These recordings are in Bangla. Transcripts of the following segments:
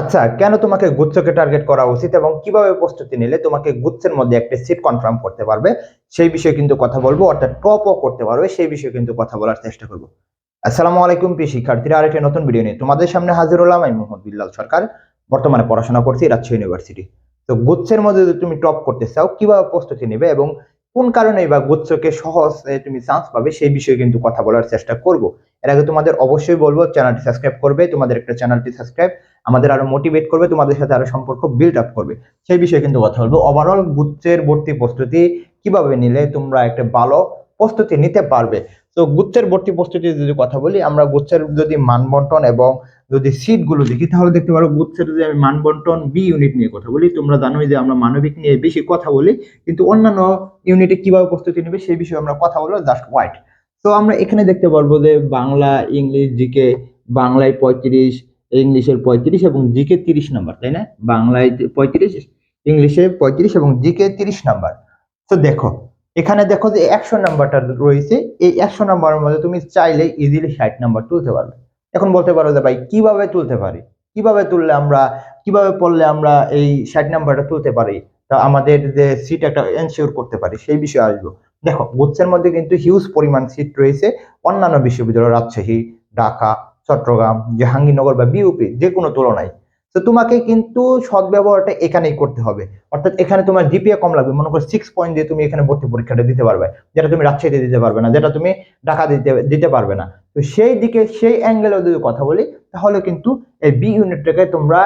আচ্ছা কেন তোমাকে গুচ্ছকে টার্গেট করা উচিত এবং কীভাবে প্রস্তুতি নিলে তোমাকে গুচ্ছের মধ্যে একটা সিট কনফার্ম করতে পারবে? সেই বিষয়ে কিন্তু কথা বলব, অর্থাৎ টপও করতে পারবে, সেই বিষয়ে কিন্তু কথা বলার চেষ্টা করব। আসসালামু আলাইকুম প্রিয় শিক্ষার্থীরা, আরেকটি নতুন ভিডিও নিয়ে তোমাদের সামনে হাজির হলাম, আমি মোহাম্মদ বিল্লাল সরকার, বর্তমানে পড়াশোনা করছি রাজশাহী ইউনিভার্সিটি তো গুচ্ছের মধ্যে যদি তুমি টপ করতে চাও, কীভাবে প্রস্তুতি নেবে এবং কোন কারণে বা গুচ্ছকে সহজ তুমি চান্স পাবে, সেই বিষয়ে কিন্তু কথা বলার চেষ্টা করব। এর আগে তোমাদের অবশ্যই বলব চ্যানেলটি সাবস্ক্রাইব করবে, তোমাদের একটা চ্যানেলটি সাবস্ক্রাইব আমাদের আরও মোটিভেট করবে, তোমাদের সাথে আরও সম্পর্ক বিল্ড আপ করবে। সেই বিষয়ে কিন্তু কথা বলব। ওভারঅল গুচ্ছের ভর্তি প্রস্তুতি কীভাবে নিলে তোমরা একটা ভালো প্রস্তুতি নিতে পারবে? তো গুচ্ছের ভর্তি প্রস্তুতি যদি কথা বলি, আমরা গুচ্ছের যদি মানবন্টন এবং যদি সিটগুলো দেখি, তাহলে দেখতে পারো গুচ্ছের যদি আমি মানবন্টন বি ইউনিট নিয়ে কথা বলি, তোমরা জানোই যে আমরা মানবিক নিয়ে বেশি কথা বলি, কিন্তু অন্যান্য ইউনিটে কীভাবে প্রস্তুতি নেবে, সেই বিষয়ে আমরা কথা বলব জাস্ট হোয়াইট তো আমরা এখানে দেখতে পারব যে বাংলা, ইংলিশ, জিকে, বাংলায় পঁয়ত্রিশ, ইংলিশের পঁয়ত্রিশ এবং জিকে তিরিশ নাম্বার, তাই না? বাংলায় পঁয়ত্রিশ, ইংলিশে পঁয়ত্রিশ এবং জিকে তিরিশ নাম্বার। তো দেখো, এখানে দেখো যে একশো নাম্বারটা রয়েছে। এই একশো নাম্বারের মধ্যে তুমি চাইলে ইজিলি ষাট নাম্বার তুলতে পারবে। এখন বলতে পারো যে ভাই, কীভাবে তুলতে পারি? কীভাবে তুললে আমরা, কীভাবে পড়লে আমরা এই ষাট নাম্বারটা তুলতে পারি? তা আমাদের যে সিট একটা এনশিওর করতে পারি, সেই বিষয়ে আসব। দেখো, গুচ্ছের মধ্যে কিন্তু হিউজ পরিমাণ সিট রয়েছে। অন্যান্য বিশ্ববিদ্যালয়, রাজশাহী, ঢাকা, চট্টগ্রাম, জাহাঙ্গীরনগর বা বিউপি যে কোনো তুলনায়। তো তোমাকে কিন্তু সদ্ব্যবহারটা এখানেই করতে হবে। অর্থাৎ এখানে তোমার জিপিএ কম লাগবে। মনে করো সিক্স পয়েন্ট দিয়ে তুমি এখানে ভর্তি পরীক্ষাটা দিতে পারবে। যেটা তুমি রাজশাহীতে দিতে পারবে না, যেটা তুমি ঢাকা দিতে দিতে পারবে না। তো সেই দিকে, সেই অ্যাঙ্গেলে যদি কথা বলি, তাহলে কিন্তু এই বি ইউনিটটাকে তোমরা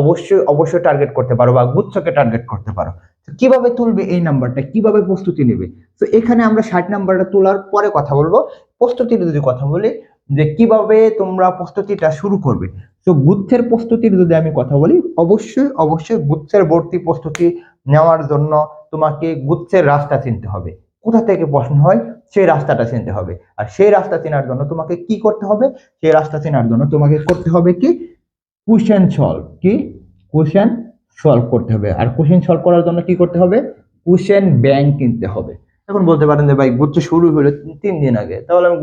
অবশ্যই অবশ্যই টার্গেট করতে পারো বা গুচ্ছকে টার্গেট করতে পারো। কীভাবে তুলবে এই নাম্বারটা? কীভাবে প্রস্তুতি নেবে? তো এখানে আমরা ষাট নাম্বারটা তোলার পরে কথা বলব। প্রস্তুতির যদি কথা বলি, যে কীভাবে তোমরা প্রস্তুতিটা শুরু করবে? তো গুচ্ছের প্রস্তুতির যদি আমি কথা বলি, অবশ্যই অবশ্যই গুচ্ছের ভর্তি প্রস্তুতি নেওয়ার জন্য তোমাকে গুচ্ছের রাস্তা চিনতে হবে। কোথা থেকে প্রশ্ন হয়? সেই রাস্তাটা চিনতে হবে। আর সেই রাস্তা চেনার জন্য তোমাকে কি করতে হবে? সেই রাস্তা চেনার জন্য তোমাকে করতে হবে কি? কোশ্চেন সলভ কি? কোশ্চেন সলভ করতে হবে। আর কোশ্চেন সলভ করার জন্য কি করতে হবে? কোশ্চেন ব্যাংক কিনতে হবে। এখন বলতে পারেন যে, ভাই, গুচ্ছ শুরু হলো তিন দিন আগে। তাহলে আমি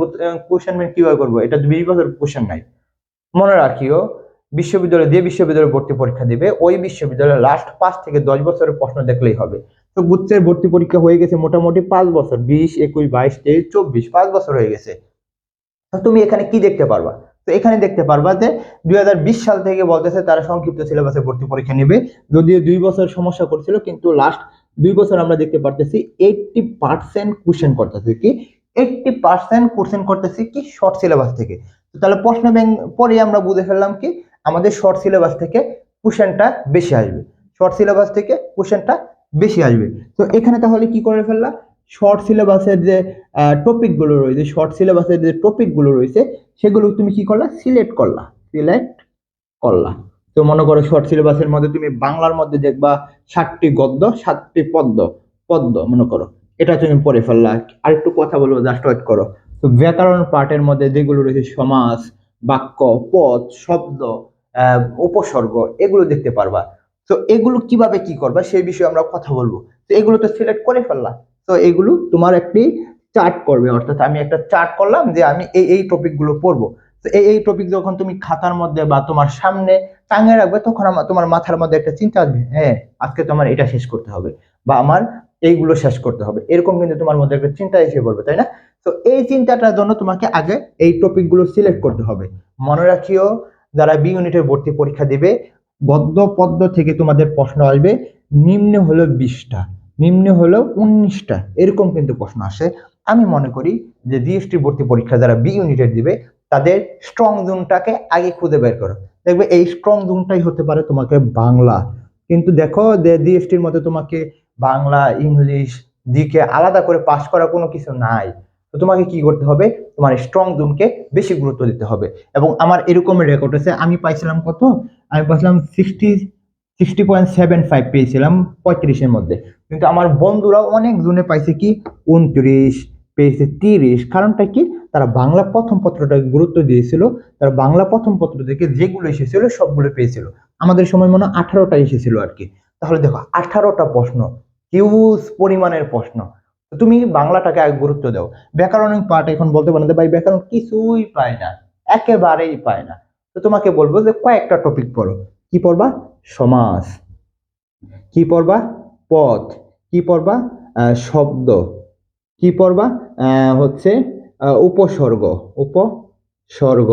কোশ্চেন ব্যাংক কীভাবে করব? এটা বিশ বছর কোশ্চেন নাই। মনে রাখিও, বিশ্ববিদ্যালয়ে যে বিশ্ববিদ্যালয়ে ভর্তি পরীক্ষা দিবে, ওই বিশ্ববিদ্যালয়ে লাস্ট পাঁচ থেকে দশ বছরের প্রশ্ন দেখলেই হবে। তো গুচ্ছের ভর্তি পরীক্ষা হয়ে গেছে মোটামুটি পাঁচ বছর, বিশ, একুশ, বাইশ, তেইশ, চব্বিশ, পাঁচ বছর হয়ে গেছে। তুমি এখানে কি দেখতে পারবা? তো এখানে দেখতে পারবা যে দুই হাজার বিশ সাল থেকে বলতেছে তারা সংক্ষিপ্ত সিলেবাসে ভর্তি পরীক্ষা নেবে। যদিও দুই বছর সমস্যা করছিল, কিন্তু লাস্ট দুই বছর আমরা দেখতে পারতেছি এইটটি পার্সেন্ট কোশ্চেন করতেছি কি? এইটটি পার্সেন্ট কোশ্চেন করতেছি কি শর্ট সিলেবাস থেকে। তো তাহলে প্রশ্ন ব্যাংক পরে আমরা বুঝে ফেললাম কি, আমাদের শর্ট সিলেবাস থেকে কোশ্চেনটা বেশি আসবে। শর্ট সিলেবাস থেকে কোশ্চেনটা বেশি আসবে। তো এখানে তাহলে কি করে ফেললা? শর্ট সিলেবাসের যে টপিকগুলো রয়েছে শর্ট সিলেবাসের যে টপিকগুলো রয়েছে, সেগুলো তুমি কি করলা? সিলেক্ট করলা। সিলেক্ট করলা। তো মনে করো শর্ট সিলেবাসের মধ্যে তুমি বাংলার মধ্যে দেখবা ষাটটি গদ্য, সাতটি পদ্য পদ্য মনে করো। এটা তুমি পড়ে ফেললা। আর একটু কথা বলব জাস্ট ওয়েট করো। তো ব্যাকরণ পার্টের মধ্যে যেগুলো রয়েছে, সমাস, বাক্য, পদ, শব্দ উপসর্গ, এগুলো দেখতে পারবা। তো এগুলো কীভাবে কি করবা, সেই বিষয়ে আমরা কথা বলব। তো এগুলো তো সিলেক্ট করে ফেললা। তো এগুলো তোমার একটি চার্ট করবে। অর্থাৎ আমি একটা চার্ট করলাম যে আমি এই এই টপিকগুলো পড়ব। তো এই এই টপিক যখন তুমি খাতার মধ্যে বা তোমার সামনে টাঙিয়ে রাখবে, তখন আমার তোমার মাথার মধ্যে একটা চিন্তা আসবে হ্যাঁ আজকে তোমার এটা শেষ করতে হবে বা আমার এইগুলো শেষ করতে হবে। এরকম কিন্তু তোমার মধ্যে একটা চিন্তা এসে পড়বে, তাই না? তো এই চিন্তাটার জন্য তোমাকে আগে এই টপিকগুলো সিলেক্ট করতে হবে। মনে রাখিও, যারা বি ইউনিটের ভর্তি পরীক্ষা দিবে গদ্য পদ্য থেকে তোমাদের প্রশ্ন আসবে, নিম্ন হলো বিশটা। নিম্ন হলো উনিশটা, এরকম কিন্তু প্রশ্ন আসে। আমি মনে করি যে জিএসটি ভর্তি পরীক্ষা যারা বি ইউনিটের দিবে, তাদের স্ট্রং জোনটাকে আগে খুঁজে বের করো। দেখবে এই স্ট্রং জোনটাই হতে পারে তোমাকে বাংলা। কিন্তু দেখো যে জিএসটির মধ্যে তোমাকে বাংলা, ইংলিশ দিকে আলাদা করে পাস করা কোনো কিছু নাই। তো তোমাকে কি করতে হবে? তোমার স্ট্রং জোনকে বেশি গুরুত্ব দিতে হবে। এবং আমার এরকম রেকর্ড আছে, আমি পাইছিলাম কত? আমি পাইছিলাম sixty sixty point seven five পেয়েছিলাম পঁয়ত্রিশের মধ্যে। কিন্তু আমার বন্ধুরা অনেক জনে পাইছে কি, উনত্রিশ পেয়েছে তিরিশ। কারণটা কি? তারা বাংলা প্রথম পত্রটাকে গুরুত্ব দিয়েছিল, তারা বাংলা প্রথম পত্র থেকে যেগুলো এসেছিল সবগুলো পেয়েছিল। আমাদের সময় মনে আঠারোটা এসেছিল আর কি। তাহলে দেখো, আঠারোটা প্রশ্ন হিউজ পরিমাণের প্রশ্ন। তুমি বাংলাটাকে আগে গুরুত্ব দাও। ব্যাকরণিক পার্ট এখন বলতে পারেন ভাই, ব্যাকরণ কিছুই পায় না, একেবারেই পায় না। তো তোমাকে বলব যে কয়েকটা টপিক পড়ো। কি পড়বা? সমাস। কি পড়বা? পথ। কি পড়বা? শব্দ। কি পড়বা? হচ্ছে উপসর্গ। উপসর্গ।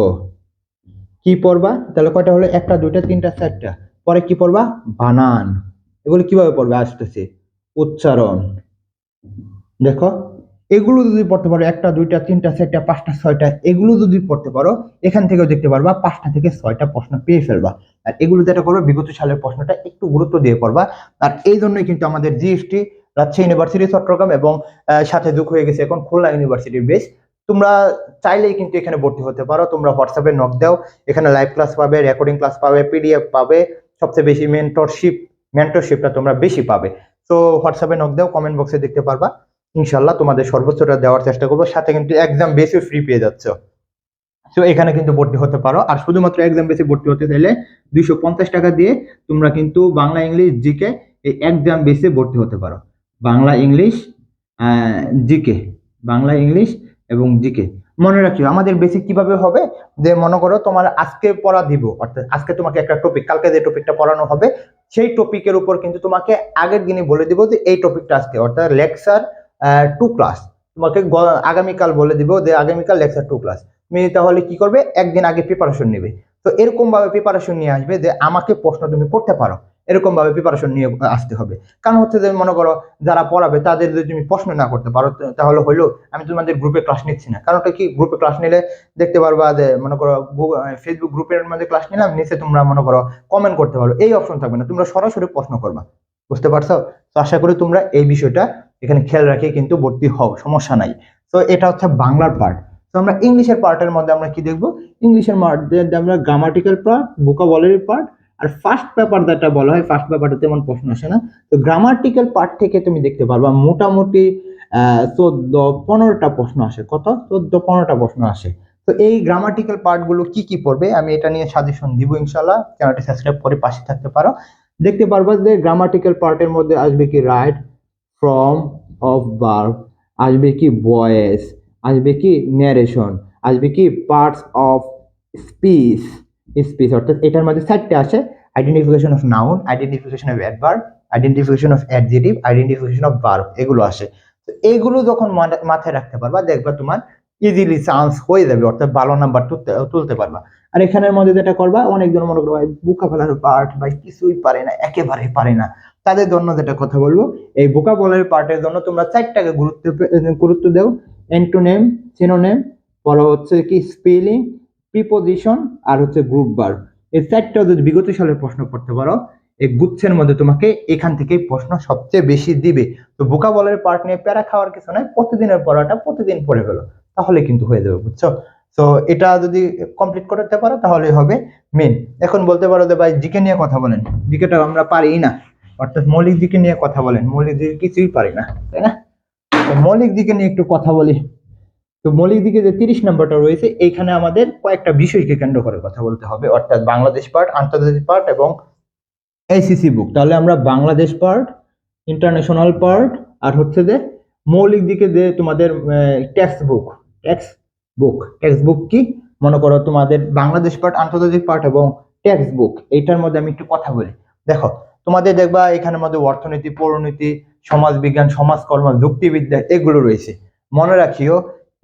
কি পড়বা? তাহলে কয়টা হলো? একটা, দুইটা, তিনটা, চারটা। পরে কি পড়বা? বানান। এগুলো কীভাবে পড়বে? আসতেছে। উচ্চারণ। দেখো। এগুলো যদি পড়তে পারো, একটা, দুইটা, তিনটা, চারটা, পাঁচটা, ছয়টা, এগুলো যদি পড়তে পারো, এখান থেকেও দেখতে পারবা পাঁচটা থেকে ছয়টা প্রশ্ন পেয়ে ফেলবা। আর এগুলো যেটা করবে, বিগত সালের প্রশ্নটা একটু গুরুত্ব দিয়ে পড়বা। আর এই জন্যই কিন্তু আমাদের জিএসটি রাজশাহী ইউনিভার্সিটি চট্টগ্রাম এবং সাথে যোগ হয়ে গেছে এখন খুলনা ইউনিভার্সিটির বেশ তোমরা চাইলেই কিন্তু এখানে ভর্তি হতে পারো। তোমরা হোয়াটসঅ্যাপে নক দাও। এখানে লাইভ ক্লাস পাবে রেকর্ডিং ক্লাস পাবে পিডিএফ পাবে। সবচেয়ে বেশি মেন্টরশিপ মেন্টরশিপটা তোমরা বেশি পাবে। তো হোয়াটসঅ্যাপে নক দাও কমেন্ট বক্সে দেখতে পারবা। ইনশাল্লাহ তোমাদের সর্বোচ্চটা দেওয়ার চেষ্টা করব। সাথে কিন্তু এক্সাম বেসে ফ্রি পেয়ে যাচ্ছ। তো এখানে কিন্তু ভর্তি হতে পারো। আর শুধুমাত্র এক্সাম বেসে ভর্তি হতে চাইলে দুইশো পঞ্চাশ টাকা দিয়ে তোমরা কিন্তু বাংলা, ইংলিশ জিকে এই এক্সাম বেসে ভর্তি হতে পারো। Bangla, English GK Bangla, English এবং জিকে মনে রাখিও, আমাদের বেসিক কীভাবে হবে? যে মনে করো তোমার আজকে পড়া দিব, অর্থাৎ আজকে তোমাকে একটা টপিক কালকে যে টপিকটা পড়ানো হবে, সেই টপিকের উপর কিন্তু তোমাকে আগের দিনে বলে দিব যে এই টপিকটা আজকে, অর্থাৎ লেকচার টু ক্লাস তোমাকে আগামীকাল বলে দিব যে আগামীকাল লেকচার টু ক্লাস তুমি তাহলে কি করবে? একদিন আগে প্রিপারেশন নেবে। তো এরকম ভাবে প্রিপারেশন নিয়ে আসবে যে আমাকে প্রশ্ন তুমি করতে পারো। এরকম ভাবে প্রিপারেশন নিয়ে আসতে হবে। কারণ হচ্ছে যে মনে করো, যারা পড়াবে তাদের যদি তুমি প্রশ্ন না করতে পারো তাহলে হইল আমি তোমাদের গ্রুপে ক্লাস নিচ্ছি না। কারণ কি গ্রুপে ক্লাস নিলে দেখতে পারবা যে মনে করো ফেসবুক গ্রুপের মধ্যে ক্লাস নিলাম, নিচে তোমরা মনে করো কমেন্ট করতে পারো। এই অপশন থাকবে না। তোমরা সরাসরি প্রশ্ন করবা। বুঝতে পারছ? তো আশা করি তোমরা এই বিষয়টা এখানে খেয়াল রাখি কিন্তু ভর্তি হও, সমস্যা নাই। তো এটা হচ্ছে বাংলার পার্ট তো আমরা ইংলিশের পার্টের মধ্যে আমরা কি দেখব? ইংলিশের মধ্যে আমরা গ্রামাটিক্যাল পার্ট ভোকাবলারি পার্ট আর ফার্স্ট পেপার যেটা বলা হয় ফার্স্ট পেপারটা তেমন প্রশ্ন আসে না। তো গ্রামাটিক্যাল পার্ট থেকে তুমি দেখতে পারবা মোটামুটি চোদ্দ পনেরোটা প্রশ্ন আসে। কত? চোদ্দ পনেরোটা প্রশ্ন আসে। তো এই গ্রামাটিক্যাল পার্টগুলো কি কি পড়বে? আমি এটা নিয়ে সাজেশন দিব ইনশাল্লাহ চ্যানেলটি সাবস্ক্রাইব করে পাশে থাকতে পারো। দেখতে পারবা যে গ্রামাটিক্যাল পার্টের মধ্যে আসবে কি রাইট ফ্রম অফ ভার্ব আসবে কি ভয়েস আসবে কি ন্যারেশন আসবে কি পার্টস অফ স্পিচ স্পিচ অর্থাৎ এটার মধ্যে চারটে আছে identification of noun identification of adverb identification of adjective identification of verb এগুলো আসে। তো এগুলো যখন মাথা- মাথায় রাখতে পারবা, দেখবা তোমার ইজিলি চান্স হয়ে যাবে, অর্থাৎ ভালো নাম্বার তুলতে তুলতে পারবা। আর এখানের মধ্যে যেটা করবা, অনেকজন মনে করবা বুকা ফেলার পার্ট ভাই কিছুই পারে না একেবারে পারে না। তাদের জন্য যেটা কথা বলব, এই বোকা বলের পার্টের জন্য তোমরা চারটাকে গুরুত্ব গুরুত্ব দাও। এন্টোনেম সিনোনেম পরে হচ্ছে কি স্পেলিং প্রিপোজিশন আর হচ্ছে গ্রুপ বার এই চারটা যদি বিগত সালের প্রশ্ন করতে পারো, এই গুচ্ছের মধ্যে তোমাকে এখান থেকেই প্রশ্ন সবচেয়ে বেশি দিবে। তো বোকা বলের পার্ট নিয়ে প্যারা খাওয়ার কিছু নয় প্রতিদিনের পড়াটা প্রতিদিন পড়ে ফেলো, তাহলে কিন্তু হয়ে যাবে, বুঝছ? তো এটা যদি কমপ্লিট করতে পারো তাহলে হবে মেন এখন বলতে পারো যে ভাই, জিকে নিয়ে কথা বলেন। জিকেটা আমরা পারি না। অর্থাৎ মৌলিক দিকে নিয়ে কথা বলেন, মৌলিক দিকে কিছুই পারি না, তাই না? তো মৌলিক দিকে নিয়ে একটু কথা বলি। তো মৌলিক দিকে যে তিরিশ নম্বরটা রয়েছে, এইখানে আমাদের কয়েকটা বিষয়কে কেন্দ্র করে কথা বলতে হবে। অর্থাৎ বাংলাদেশ পার্ট, আন্তর্জাতিক পার্ট এবং এসিসি বুক তাহলে আমরা বাংলাদেশ পার্ট ইন্টারন্যাশনাল পার্ট, আর হচ্ছে যে মৌলিক দিকে যে তোমাদের textbook textbook textbook কি? মনে করো তোমাদের বাংলাদেশ পার্ট, আন্তর্জাতিক পার্ট এবং টেক্সট বুক এইটার মধ্যে আমি একটু কথা বলি। দেখো তোমাদের দেখবা এখানের মধ্যে অর্থনীতি সমাজ বিজ্ঞান সমাজকর্ম, যুক্তিবিদ্যা এগুলো রয়েছে। মনে রাখিও,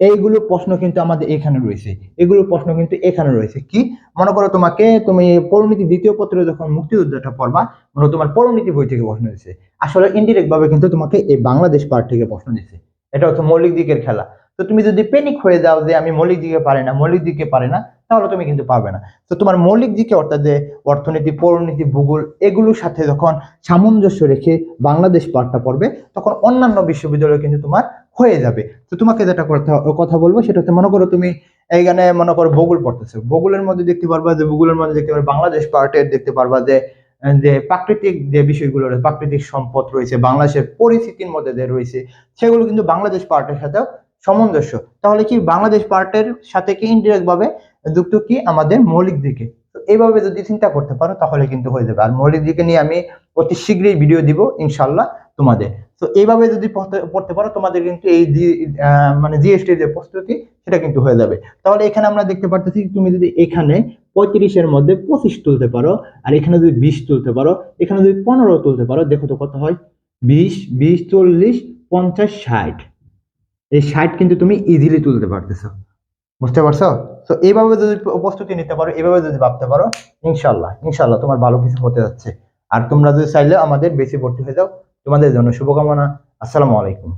এইগুলো প্রশ্ন কিন্তু আমাদের এখানে রয়েছে। এগুলো প্রশ্ন কিন্তু এখানে রয়েছে। কি? মনে করো তোমাকে, তুমি পরিণতি দ্বিতীয় পত্রে যখন মুক্তিযুদ্ধটা পড়বা, মনে তোমার পরিণতি বই থেকে প্রশ্ন দিচ্ছে আসলে ইনডিরেক্ট ভাবে কিন্তু তোমাকে এই বাংলাদেশ পার্ট থেকে প্রশ্ন দিচ্ছে এটা হচ্ছে মৌলিক দিকের খেলা। তো তুমি যদি পেনিক হয়ে যাও যে আমি মৌলিক দিকে পারি না, মৌলিক দিকে পারি না তাহলে তুমি কিন্তু পারবে না। তো তোমার মৌলিক দিকে অর্থাৎ যে অর্থনীতি পরিণতি ভূগোল, এগুলোর সাথে যখন সামঞ্জস্য রেখে বাংলাদেশ পার্টটা পড়বে, তখন অন্যান্য বিশ্ববিদ্যালয় কিন্তু তোমার হয়ে যাবে। তো তোমাকে যেটা কথা কথা বলব সেটা হচ্ছে, মনে করো তুমি এইখানে মনে করো ভূগোল পড়তেছো। ভূগোলের মধ্যে দেখতে পারবা যে, ভূগোলের মধ্যে দেখতে পারবা বাংলাদেশ পার্টের দেখতে পারবা যে যে প্রাকৃতিক যে বিষয়গুলো রয়েছে, প্রাকৃতিক সম্পদ রয়েছে, বাংলাদেশের পরিস্থিতির মধ্যে যে রয়েছে, সেগুলো কিন্তু বাংলাদেশ পার্টের সাথেও সামঞ্জস্য। তাহলে কি বাংলাদেশ পার্টের সাথে কি ইনডিরেক্ট ভাবে যুক্ত কি আমাদের মৌলিক দিকে। তো এইভাবে যদি চিন্তা করতে পারো, তাহলে কিন্তু হয়ে যাবে। আর মৌলিক দিকে নিয়ে আমি অতি শীঘ্রই ভিডিও দিব ইনশাল্লাহ তোমাদের। তো এইভাবে যদি পড়তে- পারো, তোমাদের কিন্তু এই মানে জিএসটির যে প্রস্তুতি, সেটা কিন্তু হয়ে যাবে। তাহলে এখানে আমরা দেখতে পারতেছি তুমি যদি এখানে পঁয়ত্রিশের মধ্যে পঁচিশ তুলতে পারো, আর এখানে যদি বিশ তুলতে পারো, এখানে যদি পনেরো তুলতে পারো, দেখো তো কত হয়। বিশ বিশ, চল্লিশ, পঞ্চাশ, ষাট। এই ষাট কিন্তু তুমি ইজিলি তুলতে পারতেছো। বুঝতে পারছ? তো এইভাবে যদি প্রস্তুতি নিতে পারো, এইভাবে যদি ভাবতে পারো ইনশাল্লাহ ইনশাল্লাহ তোমার ভালো কিছু হতে যাচ্ছে। আর তোমরা যদি চাইলে আমাদের বেশি ভর্তি হয়ে যাও। তোমাদের জন্য শুভকামনা। আসসালামু আলাইকুম।